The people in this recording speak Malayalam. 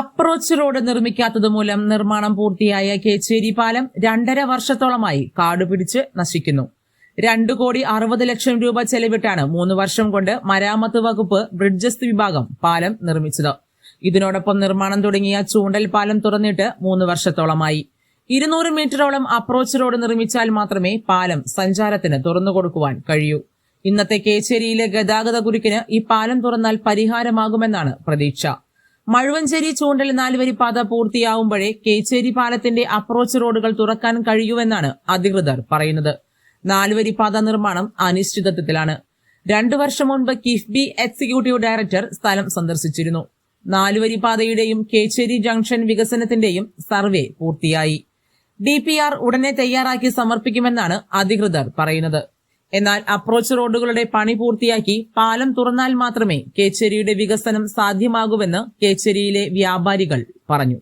അപ്രോച്ച് റോഡ് നിർമ്മിക്കാത്തത് മൂലം നിർമ്മാണം പൂർത്തിയായ കേച്ചേരി പാലം രണ്ടര വർഷത്തോളമായി കാടുപിടിച്ച് നശിക്കുന്നു. രണ്ടു കോടി അറുപത് ലക്ഷം രൂപ ചെലവിട്ടാണ് മൂന്ന് വർഷം കൊണ്ട് മരാമത്ത് വകുപ്പ് ബ്രിഡ്ജസ് വിഭാഗം പാലം നിർമ്മിച്ചത്. ഇതിനോടൊപ്പം നിർമ്മാണം തുടങ്ങിയ ചൂണ്ടൽ പാലം തുറന്നിട്ട് മൂന്ന് വർഷത്തോളമായി. ഇരുന്നൂറ് മീറ്ററോളം അപ്രോച്ച് റോഡ് നിർമ്മിച്ചാൽ മാത്രമേ പാലം സഞ്ചാരത്തിന് തുറന്നു കൊടുക്കുവാൻ കഴിയൂ. ഇന്നത്തെ കേച്ചേരിയിലെ ഗതാഗത കുരുക്കിന് ഈ പാലം തുറന്നാൽ പരിഹാരമാകുമെന്നാണ് പ്രതീക്ഷ. മഴുവഞ്ചേരി ചൂണ്ടൽ നാലുവരി പാത പൂർത്തിയാവുമ്പോഴേ കേച്ചേരി പാലത്തിന്റെ അപ്രോച്ച് റോഡുകൾ തുറക്കാൻ കഴിയുമെന്നാണ് അധികൃതർ പറയുന്നത്. നാലുവരി പാത നിർമ്മാണം അനിശ്ചിതത്വത്തിലാണ്. രണ്ടു വർഷം മുൻപ് കിഫ്ബി എക്സിക്യൂട്ടീവ് ഡയറക്ടർ സ്ഥലം സന്ദർശിച്ചിരുന്നു. നാലുവരി പാതയുടെയും കേച്ചേരി ജംഗ്ഷൻ വികസനത്തിന്റെയും സർവേ പൂർത്തിയായി. ഡി ഉടനെ തയ്യാറാക്കി സമർപ്പിക്കുമെന്നാണ് അധികൃതർ പറയുന്നത്. എന്നാൽ അപ്രോച്ച് റോഡുകളുടെ പണി പൂർത്തിയാക്കി പാലം തുറന്നാൽ മാത്രമേ കേച്ചേരിയുടെ വികസനം സാധ്യമാകൂവെന്ന് കേച്ചേരിയിലെ വ്യാപാരികൾ പറഞ്ഞു.